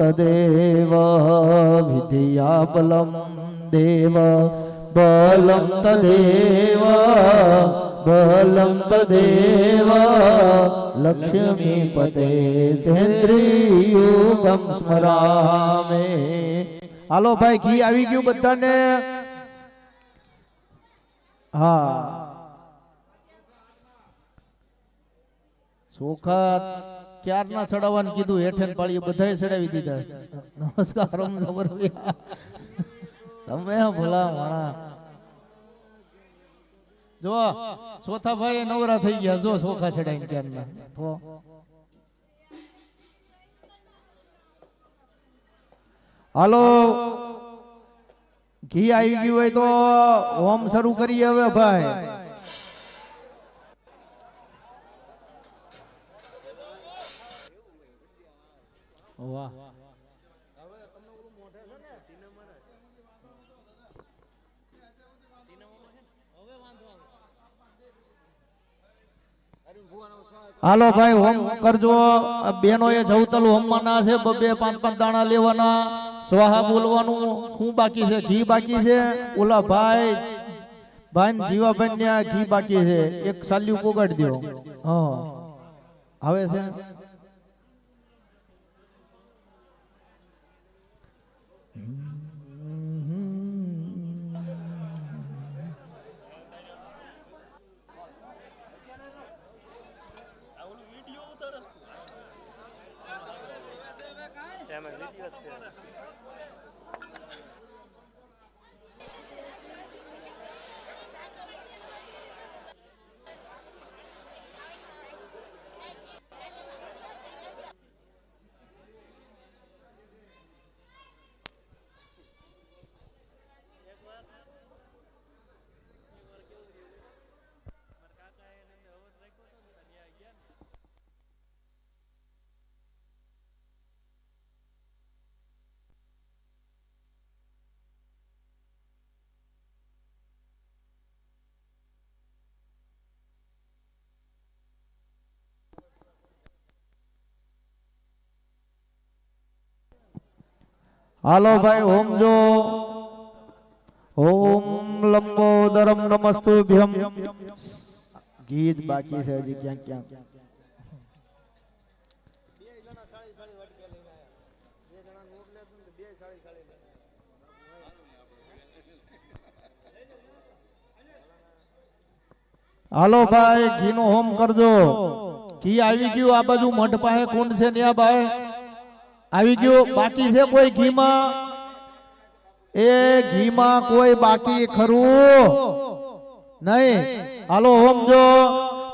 તદેવ વિદ્યા બલમ દેવ બલમ તદેવ બલમ તદેવ લક્ષ્મી સેન્દ્રિયુગમ સ્મરામે હાલો ભાઈ, ઘી આવી ગયું બધાને? હા. ચોખા ક્યારના ચડાવવાનું કીધું? હેઠે પાળીએ બધાએ ચડાવી દીધા. નમસ્કાર તમે ભલા માણા. જો ચોથા ભાઈ નવરા થઈ ગયા. જો ચોખા ચડાવીને ક્યારના. તો હાલો. ઘી આવી ગયું હોય તો હોમ શરૂ કરીએ હવે ભાઈ. વાહ હાલો ભાઈ, હોમ કરજો. બેનો એ જવતલ હોમવાના છે બબે પાંચ પાંચ દાણા લેવાના. સ્વાહા બોલવાનું શું બાકી છે, ઘી બાકી છે. ઓલા ભાઈ ભાઈ ને જીવાભાઈ ને આ ઘી બાકી છે. એક સાલ્યું પોગાડી દો હા. આવે છે Grazie. હાલો ભાઈ હોમ જો. ઓમ લંબોદરમ નમસ્તુભ્યમ. ગીત બાકી છે હજી ક્યાં ક્યાં હાલો ભાઈ ઘી નું હોમ કરજો. ઘી આવી ગયું, આ બાજુ મઢ પાસે કુંડ છે ત્યાં ભાઈ આવી ગયું. બાકી છે કોઈ ઘીમાં? એ ઘીમાં કોઈ બાકી ખરું? નહીં. હાલો હોમજો.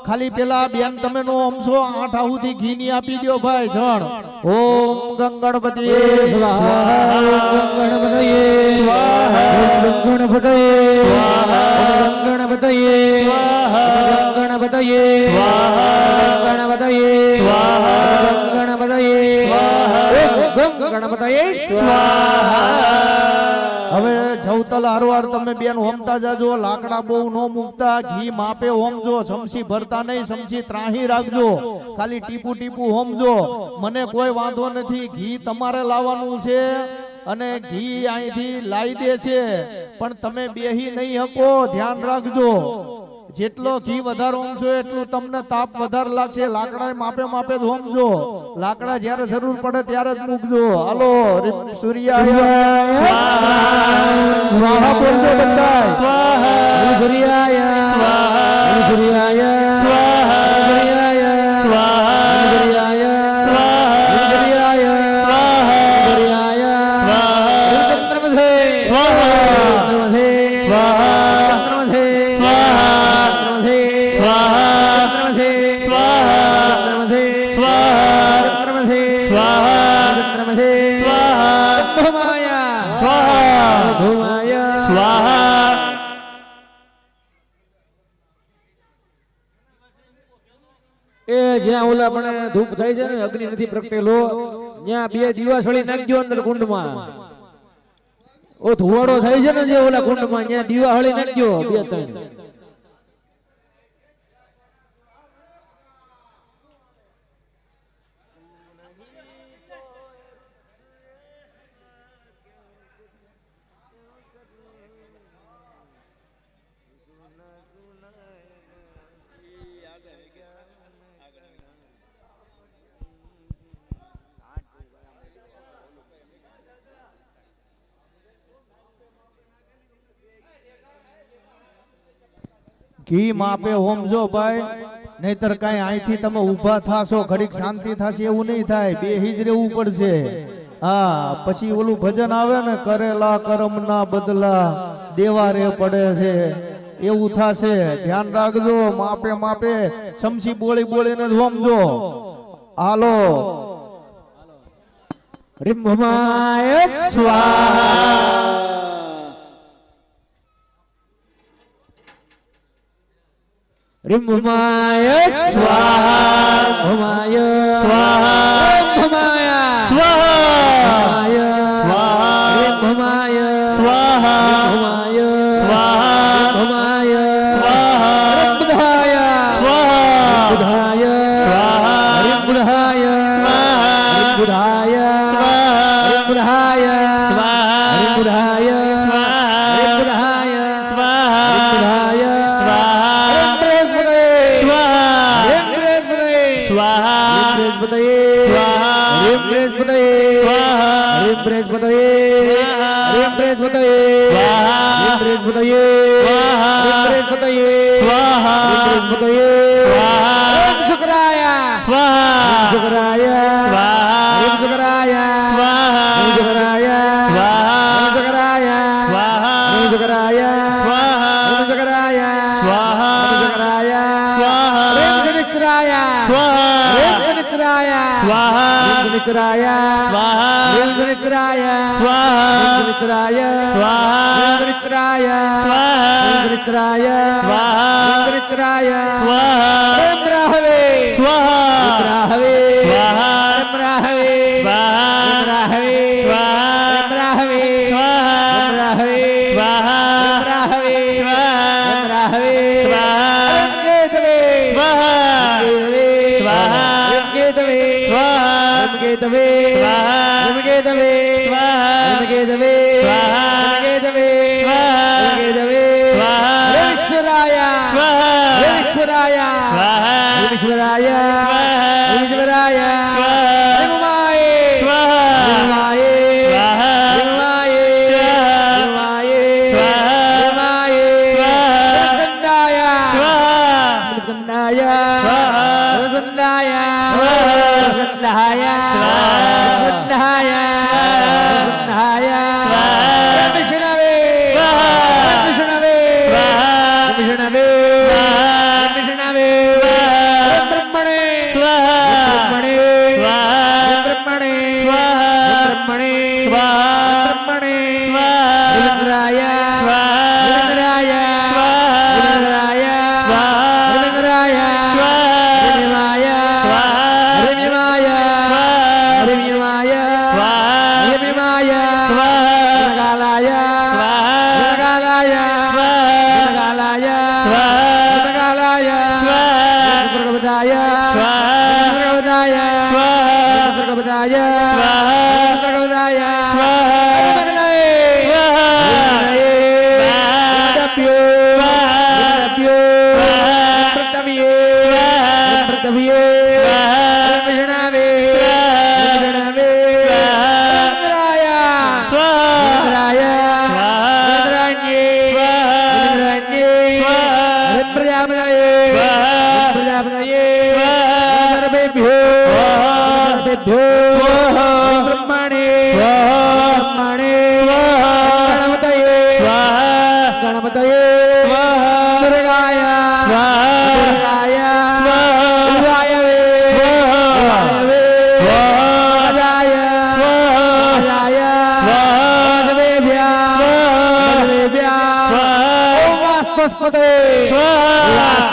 ખાલી પેલા બેન તમે નો હમશો આઠ આહુથી ઘી ની આપી દો ભાઈ જણ. ઓમ ગંગણપતિ સ્વાહા. ગણપતયે ગણપતયે ગણપતયે ગણપતયે ગણપતયે હવે જવતલ હારવાર તમે બેન હોમતા જાજો, લાકડા બહુ નો મૂકતા, ઘી માપે હોમજો સમસી ભરતા નહીં સમસી ત્રાહી રાખજો, ખાલી ટીપુ ટીપુ હોમજો મને કોઈ વાંધો નથી, ઘી તમારે લાવવાનું છે અને ઘી અહીંથી લાવી દે છે પણ તમે બેહી નહીં હકો, ધ્યાન રાખજો. જેટલો ઘી વધારે હોમશો એટલું તમને તાપ વધારે લાગશે લાકડા માપે માપે જ હોમજો લાકડા જ્યારે જરૂર પડે ત્યારે જ મૂકજો હાલો સૂર્યાય સ્વાહા બોલજો સ્વાહા. સૂર્યાય સૂર્યાય સૂર્યાય ચંદ્રમસે ચંદ્રમસે ચંદ્રમસે ચંદ્રમસે ચંદ્રમસે ધુમાયા ધુમાયા એ જ્યાં ઓલા પણ ધૂપ થાય છે ને અગ્નિ નથી પ્રગટેલો ત્યાં બે દીવાસળી નાખજો અંદર કુંડમાં. ઓ ધુવાડો થાય છે ને જે ઓલા કુંડમાં ત્યાં દીવાસળી નાખજો બે ત્રણ. કી માપે હોમજો ભાઈ? નહીતર કઈ અહીંથી તમે ઊભા થાશો, ઘડીક શાંતિ થશે એવું નહીં થાય, બે હિજ રહેવું પડશે. હા, પછી ઓલું ભજન આવે ને, કરેલા કરમ ના બદલા દેવા રે પડે છે. એવું થશે. ધ્યાન રાખજો, માપે માપે સમસી બોળી બોળીને જ હોમજો હાલો. રીમ સ્વા Rimumaya Swaha. Swaha. Swaha. પતયે સ્વાહા રુદ્રેશ પતયે સ્વાહા ઓમ શુક્રાય સ્વાહા ઓમ શુક્રાય સ્વાહા ઓમ શુક્રાય સ્વાહા ઓમ શુક્રાય સ્વાહા ઓમ શુક્રાય સ્વાહા ઓમ શુક્રાય સ્વાહા ઓમ શુક્રાય સ્વાહા ઓમ સ્વાહા ઓમ સ્વાહા ઓમ સ્વાહા ઓમ विचराय। स्वाहा। विचराय। स्वाहा। विचराय। स्वाहा। विचराय। स्वाहा। ब्राहवे स्वाहा। ब्राहवे स्वाहा। ब्राहवे स्वाहा। ब्राहवे स्वाहा। ब्राहवे स्वाहा। ब्राहवे स्वाहा। ब्राहवे स्वाहा। ब्राहवे स्वाहा। गेतवे स्वाहा। स्वाहा गेतवे स्वाहा। गेतवे स्वाहा। गेतवे ಗೇದವೇ ಗೇದವೇ ಗೇದವೇ ವಿಶ್ವರಾಯ ವಿಶ್ವರಾಯ ವಿಶ್ವರಾಯ ವಿಶ್ವರಾಯ Yeah. Tanaya. Tanaya.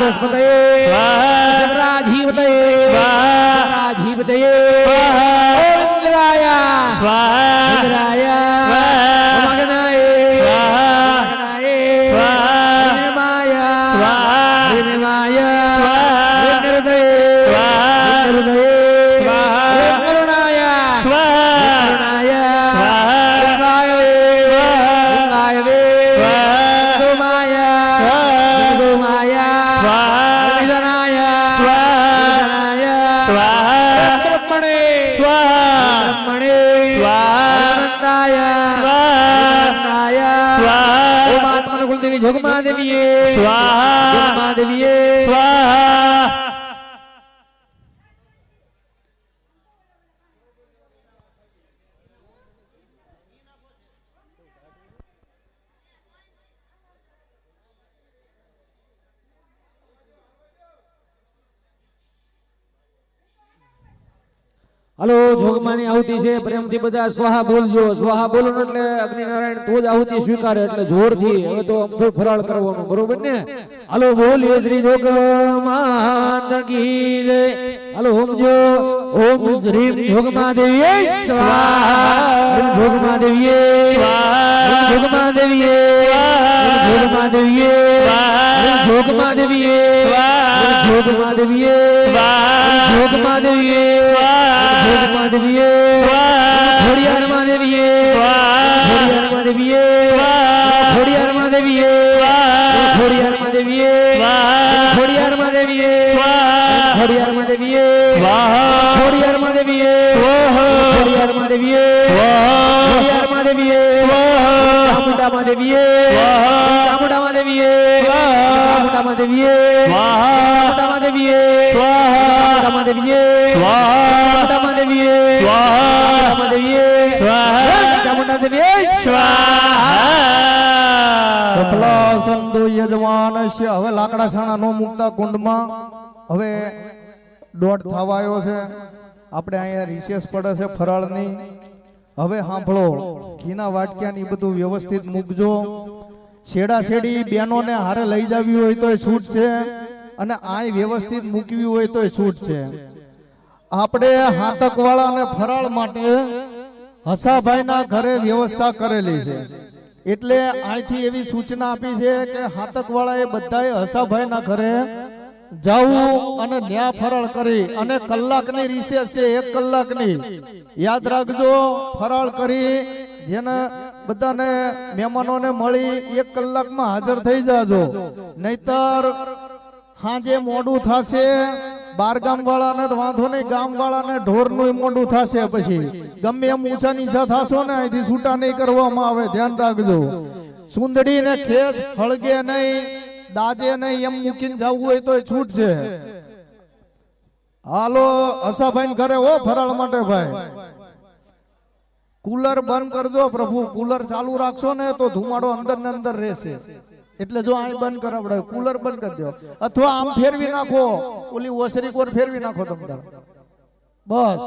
Santos, patay Love hello, જોગમાની આહુતિ છે, પ્રેમથી બધા સ્વાહા બોલજો. સ્વાહા બોલો એટલે અગ્નિનારાયણ તો જ આહુતિ સ્વીકારે, એટલે જોરથી હવે તો અમથું ફરાળ કરવાનું, બરોબર ને? હલો, બોલીએ શ્રી જોગમાન કી હલો ઓમ ओम ह्रीम जोगमा देवी स्वाहा। जोगमा देवी जोगमा देवी जोगमा देवी जोगमा देवी जोगमा देवी जोगमा देवी जोगमा देवी थोड़ी हनुमा देवी थोड़ी हनुमा देवी थोड़ी हनुमा देवी थोड़ी हनुमा देवी थोड़ी हनुमा देवी थोड़ी हनुमा देवी वाह ખોડિયારમાં દેવીએ ખોડિયારમાં દેવીએ ખોડિયારમાં દેવીએ ચામુંડામાં દેવીએ ચામુંડામાં દેવીએ ચામુંડામાં દેવીએ ચામુંડામાં દેવીએ ચામુંડામાં દેવીએ ચામુંડામાં દેવીએ ચામુંડામાં દેવીએ ચામુંડા દેવીએ સફલા સંતો યજમાનસ્ય હવે લાકડા છાણા નો મુકતા કુંડમાં હવે દોઢ થવાયો છે. આપણે અહીંયા રિસેસ પડે છે ફરાળની. હવે સાંભળો, ઘીના વાટક્યા ની બધું વ્યવસ્થિત મૂકજો. છેડા છેડી બેનોને હારે લઈ જવી હોય તો છૂટ છે અને આ વ્યવસ્થિત મૂકવી હોય તો છૂટ છે. આપણે હાટક વાળાને ફરાળ માટે હસાભાઈના ઘરે વ્યવસ્થા કરેલી છે. એટલે અહીંથી એવી સૂચના આપી છે કે હાતક વાળાએ બધાએ હસાભાઈના ઘરે જવું અને ન્યા ફરાળ કરી અને કલાકની રિસેસ છે એક કલાકની. યાદ રાખજો ફરાળ કરી જેને બધાને મહેમાનોને મળી એક કલાકમાં હાજર થઈ જાજો. નહીતર હાજે મોડું થશે બાર ગામ વાળાને વાંધો નહીં ગામ વાળાને ઢોરનું મોડું થશે પછી. ગમે એમ ઊંચા નીચા થશો ને અહીંથી છૂટા નહીં કરવામાં આવે ધ્યાન રાખજો. સુંદડી ને ખેસ ફળગે નહીં દાજે નહીં એમ મૂકીને જવું હોય તો છૂટ છે. હાલો અસાભાઈ ઘરે હો ફરાળ માટે ભાઈ. કુલર બંધ કરજો પ્રભુ, કુલર ચાલુ રાખશો ને તો ધુમાડો અંદર ને અંદર રહેશે. એટલે જો અહીં બંધ કરાવડે કુલર બંધ કરજો અથવા આમ ફેરવી નાખો. ઓલી ઓસરી કોર ફેરવી નાખો તમે બસ.